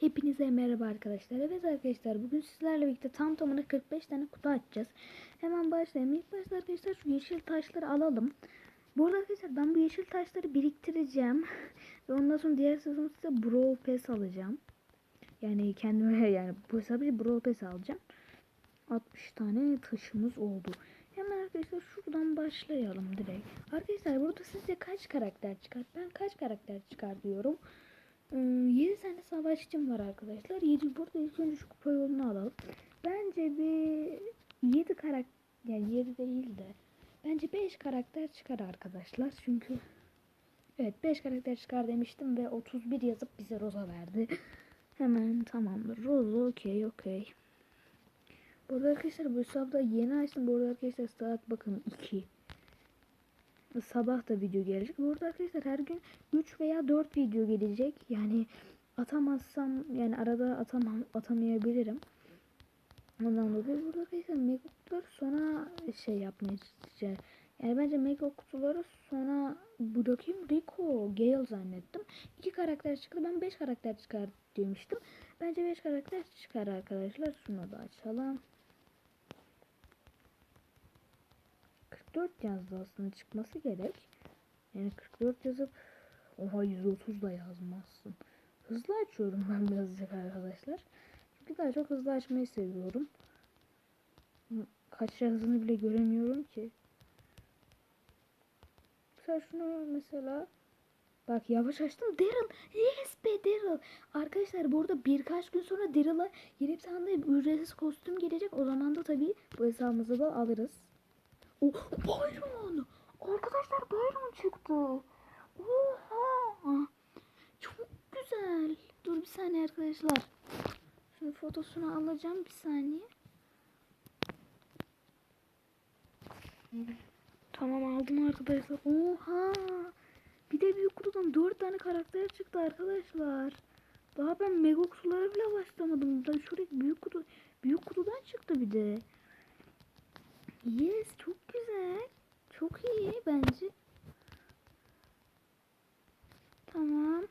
Hepinize merhaba arkadaşlar. Evet arkadaşlar bugün sizlerle birlikte tam tamına 45 tane kutu açacağız. Hemen başlayalım. İlk başta arkadaşlar şu yeşil taşları alalım. Bu arada arkadaşlar ben bu yeşil taşları biriktireceğim. Ve ondan sonra diğer sezon size Brawl Pass alacağım. Yani kendime yani bu sadece Brawl Pass alacağım. 60 tane taşımız oldu. Hemen arkadaşlar şuradan başlayalım direkt. Arkadaşlar burada sizce kaç karakter çıkar? Ben kaç karakter çıkar diyorum. 7 tane savaşçım var arkadaşlar. 7 burada ilk önce şu kupa yolunu alalım. Bence bir 7 karakter yani 7 değil de bence 5 karakter çıkar arkadaşlar. Çünkü evet 5 karakter çıkar demiştim ve 31 yazıp bize Rosa verdi. Hemen tamamdır. Rosa okey okey. Burada arkadaşlar bu hesapta yeni açtım. Bu arada arkadaşlar saat bakın 2 sabah da video gelecek. Burada arkadaşlar her gün 3 veya 4 video gelecek. Yani atamazsam yani arada atamam atamayabilirim. Ondan dolayı burada arkadaşlar mega sonra şey yapmaya çalışacağız. Yani bence mega sonra bu bakayım Rico, Gale zannettim. İki karakter çıktı. Ben 5 karakter çıkar demiştim. Bence 5 karakter çıkar arkadaşlar. Şunu da açalım. 44 yazdı aslında çıkması gerek. Yani 44 yazıp oha 130 da yazmazsın. Hızlı açıyorum ben birazcık arkadaşlar. Çünkü daha çok hızlı açmayı seviyorum. Kaç hızını bile göremiyorum ki. Mesela şunu mesela Bak yavaş açtım. Daryl. Yes be Daryl. Arkadaşlar burada birkaç gün sonra Daryl'a yeni bir ücretsiz kostüm gelecek. O zaman da tabii bu hesabımızı da alırız. Oh, Byron. Arkadaşlar Byron çıktı. Oha. Çok güzel. Dur bir saniye arkadaşlar. Şunun fotosunu alacağım bir saniye. Tamam aldım arkadaşlar. Oha. Bir de büyük kutudan 4 tane karakter çıktı arkadaşlar. Daha ben mega bile başlamadım. Da şuradaki büyük kutu büyük kutudan çıktı bir de. Yes çok güzel. Çok iyi bence. Tamam.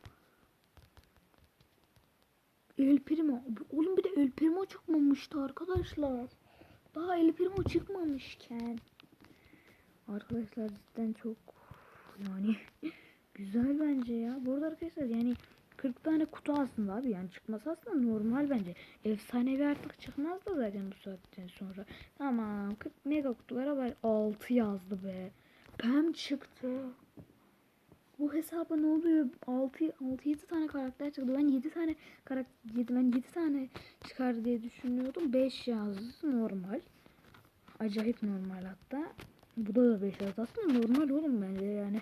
El Primo. Oğlum bir de El Primo çıkmamıştı arkadaşlar. Daha El Primo çıkmamışken. Arkadaşlar cidden çok yani güzel bence ya. Burada arkadaşlar yani 40 tane kutu aslında abi yani çıkması aslında normal bence. Efsanevi artık çıkmaz da zaten bu saatten sonra. Tamam 40 mega kutulara var 6 yazdı be. Pem çıktı. Bu hesaba ne oluyor? 6 6 7 tane karakter çıktı. Ben 7 tane karakter 7 ben 7 tane çıkar diye düşünüyordum. 5 yazdı normal. Acayip normal hatta. Bu da 5 yazdı. Aslında normal oğlum bence yani.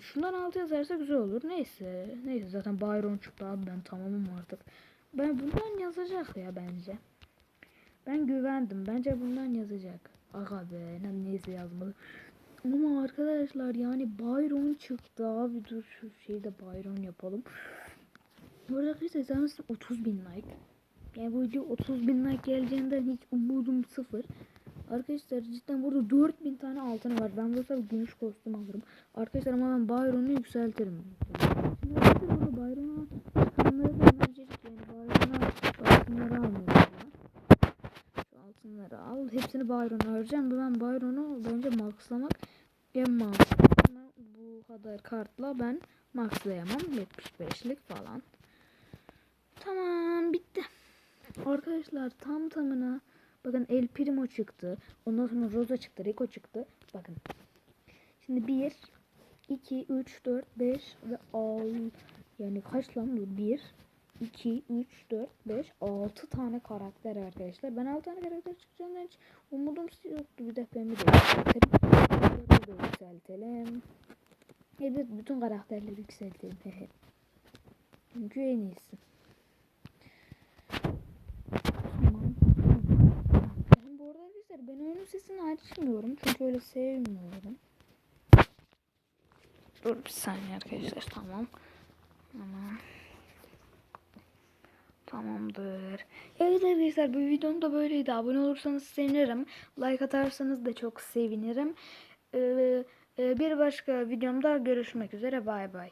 Şundan 6 yazarsa güzel olur. Neyse. Neyse zaten Byron çıktı abi ben tamamım artık. Ben bundan yazacak ya bence. Ben güvendim. Bence bundan yazacak. Aga be. Neyse yazmadı. Ama arkadaşlar yani Byron çıktı abi. Dur şu şeyi de Byron yapalım. Bu arada arkadaşlar sanırsam 30 bin like. Yani bu video 30 bin like geleceğinden hiç umudum sıfır. Arkadaşlar cidden burada 4000 tane altını var. Ben burada gümüş kostüm alırım. Arkadaşlar ama ben Byron'u yükseltirim. Şimdi arkadaşlar burada Byron'a çıkanları da önereceğiz. Yani Byron'a altınları almıyorum ya. Şu altınları al. Hepsini Byron'a vereceğim. Ben Byron'u bence maxlamak en mantıklı. Bu kadar kartla ben maxlayamam. 75'lik falan. Tamam bitti. Arkadaşlar tam tamına Bakın El Primo çıktı. Ondan sonra Rosa çıktı. Rico çıktı. Bakın. Şimdi 1, 2, 3, 4, 5 ve 6. Yani kaç lan bu? 1, 2, 3, 4, 5, 6 tane karakter arkadaşlar. Ben 6 tane karakter çıkacağından hiç umudum yoktu. Bir de ben de yükseltelim. Evet bütün karakterleri yükseltelim. Çünkü en iyisi. Arkadaşlar ben oyunun sesini açmıyorum çünkü öyle sevmiyorum. Dur bir saniye arkadaşlar tamam. Tamam. Tamamdır. Evet arkadaşlar bu videom da böyleydi. Abone olursanız sevinirim. Like atarsanız da çok sevinirim. Ee, bir başka videomda görüşmek üzere. Bay bay.